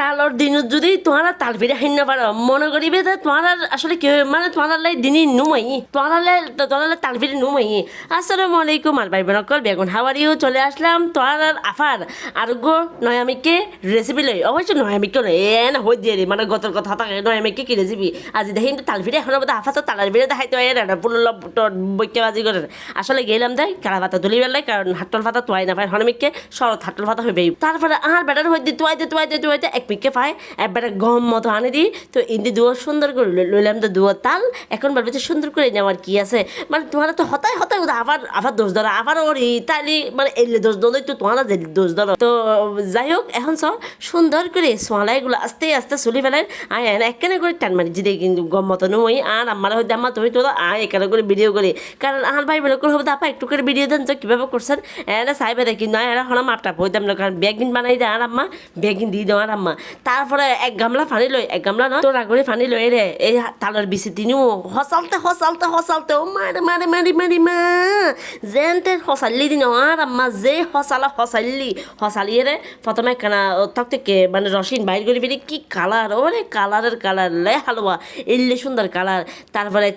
তালর দিনত যদি তোমার তাল ফিরে হাইন পারো মনে করিবে যে তোমার আসলে কি মানে তোমার লাই দিনই নুমাই তোমার তোমার তাল ফিরে নুমাই। আসসালামু আলাইকুম আর ভাই বোনকল বেগুন হাওয়ারিও চলে আসলাম তোমার আফার আর গো নয়ামিকে রেসিপি লই অবশ্য নয়ামিকে লই এ না হই দিয়ে মানে গতর কথা থাকে, নয়ামিকে কি রেসিপি আজি দেখি তাল ফিরে এখন বোধ আফা তো তালার ফিরে দেখাইতে হয় না পুরো বৈকে বাজি করে আসলে গেলাম দেয় কারা পাতা তুলি বেলাই কারণ হাটল পাতা তোয়াই না পায় হনমিককে শরৎ হাটল পাতা হইবে তারপরে আর বেটার হইতে তোয়াইতে তোয়াইতে তোয়াইতে এক পিককে পায় এক বেটা গম মতো আনে দি তো ইন্দি দুয়ো সুন্দর করে লই- লইলাম তো দুয়ো তাল, এখন ভাবছি সুন্দর করে নেওয়ার কি আছে। মানে তোমার তো হতাই ওদের আবার আবার দোষ ধরো, আবার ওর ইতালি মানে এলে দোষ ধরো তো তোমার যে দোষ ধরো। তো যাই হোক, এখন সব সুন্দর করে সোয়ালাইগুলো আস্তে আস্তে চলি ফেলাই আয় একখানে করে টান মারি যদি কিন্তু গম মতো নই আর আমার হয়তো আমার তুমি তো আয় এখানে করে ভিডিও করি। কারণ আমার ভাই করে হবে আপা, একটু করে ভিডিও দেন তো কীভাবে করছেন? এরা চাইবে দেখি নয় এরা হলাম আপটা হইতাম না, কারণ বেগিন বানাই দেয় আর আম্মা বেগিন দিয়ে দেওয়ার আম্মা। তারপরে এক গামলা ফানি লই এক গামলা নয় তোরা করে ফানি লই রে এই তালের বিচি তিনিও হসালতে হসালতে হসালতে ও মারে মারে মারি মারি মা। যেনতে হসাল্লি দিন আর আম্মা, যে হসালা হসাল্লি হসালিয়ে রে প্রথমে কানা তক থেকে মানে রসিন বাইর করে ফেলি কি কালার ওরে কালারের কালার লে হালুয়া এল্লি সুন্দর কালার তারপরে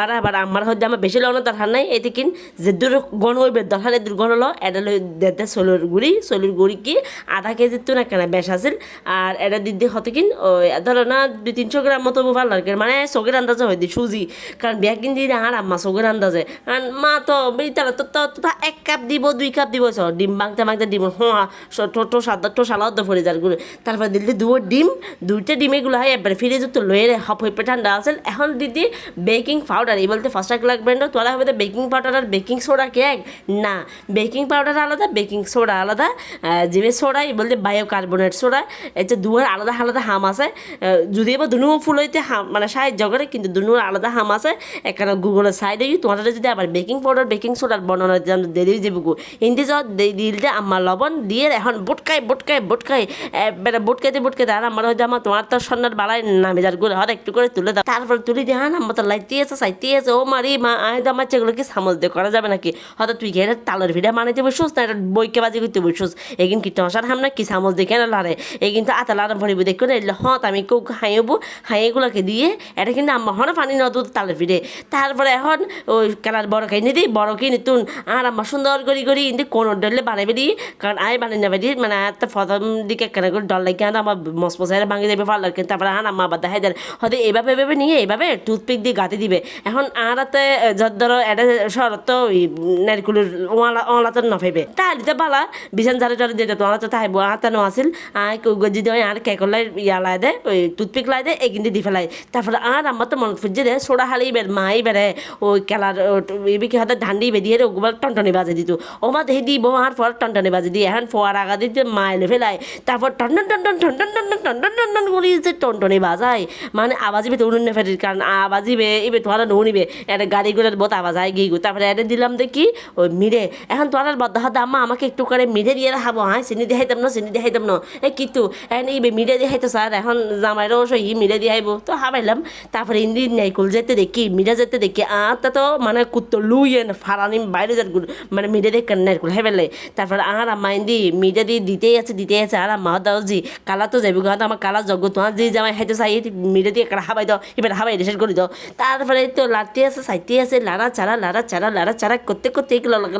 আর আবার আমার হয়তো আমার বেশি লওয়ানোর দরকার নাই, এতে কিন যে দূর গণ হইবে দরকার দূর গণ হলো এটা লই দেতে সোলুর গুড়ি সোলুর গুড়ি কি আধা কেজি তো না কেনা বেশ আছিল। আর এটা দিদি হতে কিন ধরো না, দুই তিনশো গ্রাম মতো ভালো লাগে। মানে চোখের আন্দাজে হয় দি সুজি। কারণ বিয়া কিন দিয়ে আর আম্মা চোখের আন্দাজে। কারণ মা তো বিতালে তো তো এক কাপ দিব, দুই কাপ দিব চ ডিম বাংতে বাংতে ডিম হ্যাঁ টো সাদা টো সালাদ তো ফরে যারগুলো তারপরে দিল্লি দুটো ডিম, দুইটা ডিমেগুলো হয়, একবার ফ্রিজে তো লয়ে হপ হইপে ঠান্ডা আছে। এখন দিদি বেকিং পাউডার এই বলতে ফার্স্ট ক্লাক ব্র্যান্ড তোলা হবে বেকিং পাউডার আর বেকিং সোডা কে এক? না বেকিং পাউডার আলাদা বেকিং সোডা আলাদা। জিমে সোডা এই বলতে বায়ো কার্বনেট সোডা এটা দুয়ার আলাদা আলাদা হাম আছে যদি এবার দুনু ফুল হইতে হাম মানে সাহায্য করে কিন্তু দুনুর আলাদা হাম আছে, এখানে গুগলের সাইডে তোমার যদি আবার বেকিং পাউডার বেকিং সোডার বর্ণনা দিলাম দেরি যাব ইন্দি যাও দিলতে আমার লবণ দিয়ে এখন বুটকাই বুটকাই বুটকাই এবারে বুটকাইতে বুটকাইতে আর আমার হয়তো আমার তোমার তো সন্ন্যার বালাই নামে যারগুলো হয়তো একটু করে তুলে দাও। তারপর তুলি দিয়ে হ্যাঁ আমার তো লাইতে আছে সাইতে আছে, ও মারি, মা, আয় তো আমার যেগুলো কি সামজ দিয়ে করা যাবে নাকি? হয়তো তুই এটা তালের ভিড়া বানাইতে বসুস, না এটা বইকে বাজি করতে বসুস। এগিন কি টসার হাম না কি সামজ দেখে না লারে এই কিন্তু আতা লারা ভরিব দেখো না? এলে হ্যাঁ আমি কেউ হাইবো হাইগুলোকে দিয়ে, এটা কিন্তু আমার হনে পানি না দুধ তালের ভিড়ে তারপরে এখন ওই কালার বড় কিনে দিই বড় কিনে আর আমার সুন্দর করি করি কিন্তু কোন ডলে বানাইবে দিই কারণ আয় বানাই নেবে দিই মানে একটা প্রথম দিকে কেন করে ডল লাগে আমার মস মশাইরা ভাঙি দেবে পারলার কিন্তু তারপরে আর আমার আবার দেখাই দেন। হয়তো এইভাবে এভাবে নিয়ে এইভাবে টুথপিক দিয়ে গাঁতি দিবে। এখন আর হাতে যত ধরো এটা শরত ওই নারকুলের ওয়ালা ওয়ালাতে নফাইবে। তাহলে তো বালা, বিছান ঝাড়ে টাড়ে দিতে তোমার তো তাই হাতে নো আছিল আয় মুখে যদি ওই আর কেকলাই ইয়া লাই দে ওই টুথপিক লাই দে এই কিন্তু দি ফেলাই তারপরে আর আমার তো মনে ফুজে দে সোডা হালি বের মাই বেড়ে ওই কেলার এবিকে হাতে ধান্ডি বেঁধিয়ে ওগুলো টনটনি বাজে দিত ওমা দেহি দিব আর ফর টনটনি বাজে দিয়ে এখন ফোয়ার আগা দিতে মাইলে ফেলাই তারপর টনটন টনটন টনটন টনটন টনটন টনটন করে যে টনটনি বাজাই মানে আবাজি বেতে উনুন ফেটির কারণ আবাজি বে এবার তোমার নুনিবে এটা গাড়ি গুলোর বোত আওয়াজ আয় গিয়ে তারপরে এটা দিলাম দেখি ওই মিরে এখন তোমার বদ্ধ হাতে আমা আমাকে একটু করে মিরে দিয়ে হাবো হ্যাঁ চিনি দেখাইতাম না চিনি দেখাইতাম না এ কিন্তু এখন এই মিরে দেখাইতো স্যার এখন জামাইরও সহি মিরে দেখাইবো তো হাবাইলাম তারপরে ইন্দি নাইকুল যেতে দেখি মিরে যেতে দেখি আর তা মানে কুত্তো লুইয়ে ফারানি বাইরে গুলো মানে মিরে দেখে নাইকুল হাইবেলে তারপরে আর আম্মা ইন্দি মিরে দিয়ে দিতেই আছে দিতেই আছে আর আম্মা দাও জি কালা তো যাবি গাঁত আমার কালা যজ্ঞ তোমার যে জামাই হাইতে চাই মিরে দিয়ে একটা হাবাই দাও এবার হাবাই শেষ করে দাও তারপরে তো লাটতে আছে সাইতে আছে লাড়া চারা লাড়া চারা লাড়া চারা করতে করতে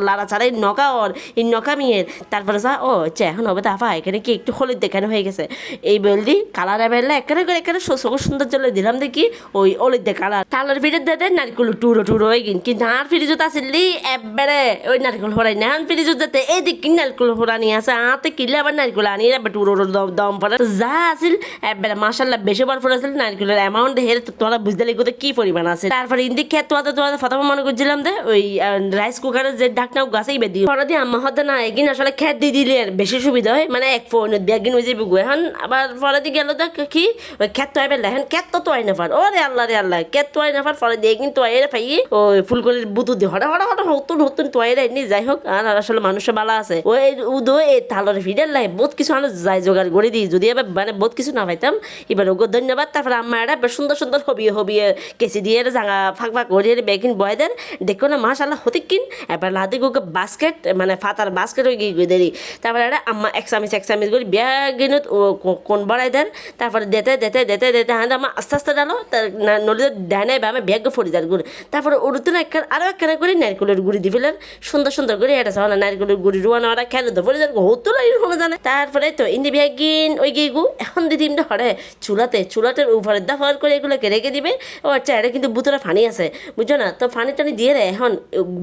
লাড়া চারাই নকা ওর এই নকা মিয়ের তারপরে যা ও আচ্ছা এখন হবে তা আফা এখানে কি একটু হলুদ দেখানো হয়ে গেছে। এই বেলদি কালার বেললে এখানে করে এখানে সব সুন্দর চলে দিলাম দেখি ওই দে কালার। তালের ভিড়ে দে দেয় নারকেল টুরো টুরো হয়ে গিন। কিন্তু আর ফ্রিজত আসলি এবারে ওই নারকেল হরাই না আর ফ্রিজত যাতে এই কি নারকেল নিয়ে আসে আতে কিনলে আবার নারকেল আনি? এবার টুরো দম তো যা আছিল এবারে মাসাল্লাহ বেশি বার পড়ে আছিল নারকেলের অ্যামাউন্ট হেরে তোরা বুঝতে লিখতে কি পরিমাণ আছে। তারপরে ইন্দি খেত তোয়াতে তোয়াতে প্রথমে মনে করছিলাম দে ওই রাইস কুকারের যে ঢাকনা গাছেই বেদি পরে দিয়ে আম্মা হতে না, এগিন আসলে খেত দিয়ে দিলে বেশি সুবিধা হয়। মানে এক ফোন দিয়ে একদিন ওই যাবি এখন আবার পরে দিয়ে গেল দেখ কি? ওই খেত তো আইবে এখন খেত তো তোয়াই না পার ও রে আল্লাহ রে আল্লাহ খেত তোয়াই না পার পরে দিয়ে একদিন তোয়াই রে পাই ওই ফুলকলির বুতু দিয়ে হঠাৎ হঠাৎ হঠাৎ নতুন নতুন তোয়াই রে নি যাই হোক, আর আসলে মানুষের বালা আছে। ওই উদো এই তালর ভিড়ের লাই, বহুত কিছু আনো যাই জোগাড় করে দিই যদি এবার মানে বহুত কিছু না পাইতাম, এবার ওগো ধন্যবাদ, তারপরে আমার এটা বেশ সুন্দর সুন্দর হবিয়ে হবিয়ে কেসি দিয়ে জাগা ফাঁক ফাঁক করে বেকিন বয়দের দেখো না মাশাল্লাহ হতে কিন? এবার লাদে গুকে বাস্কেট মানে ফাতার বাস্কেট হয়ে গিয়ে দেরি। তারপরে এটা আম্মা এক চামিচ এক চামিচ করে বিয়া গিনত ও কো- কোন বড়াই দেন, তারপরে দেতে দেতে দেতে দেতে হ্যাঁ আমার আস্তে আস্তে ডালো তার নদীতে ডানে বামে ব্যাগ ফরি যার গুড়। তারপরে উড়তে না একটা আরও একখানা করে নারকেলের গুড়ি দি ফেলেন। সুন্দর সুন্দর করে এটা সহ নারকেলের গুড়ি রুয়ানো, ওরা খেলে তো ফরি যার হতো না, এরকম জানে। তারপরে তো ইন্দি ব্যাগিন ওই গিয়ে গু, এখন দিদি ইমটা হরে, চুলাতে চুলাটের উপরে দাফার করে এগুলোকে রেখে দিবে। ও আচ্ছা এটা কিন্তু বুতরে ফানি আছে, বুঝছ না? তো ফানি টানি দিয়ে রে এখন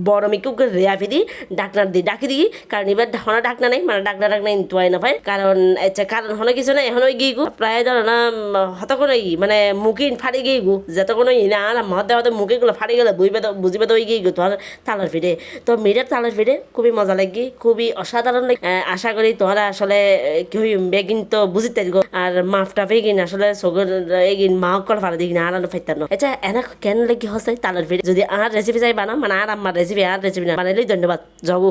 বড় মিকে রেয়া ফিরি ডাকনার দি ডাকি দিই, কারণ এবার হনা ডাকনা নেই মানে ডাকনা ডাকনা ইন্তুয়াই না পাই কারণ আচ্ছা কারণ হনে কিছু নাই এখন ওই গিয়ে গু প্রায় ধরো না হতক্ষণ ওই মানে মুখিন ফাড়ি গিয়ে গু যত কোনো ই না আর মহতে হতে ফাড়ি গেলে বুঝবে তো বুঝবে তো ওই গিয়ে গু তোমার তালার ফিরে তো মেয়েটার তালার ফিরে খুবই মজা লাগি খুবই অসাধারণ লাগে। আশা করি তোমরা আসলে আহ, কি হই বেগিন তো বুঝিতে আর মাফটা পেগিন আসলে সগর এগিন মাও কল ফাড়া দিগিন আর আলো ফাইতার আচ্ছা এনা কেন লাগি হসে তালার ফিরে যদি আর রেসিপি চাই বানাও মানে আর আমার রেসিপি আর রেসিপি না বানাইলেই ধন্যবাদ যাব।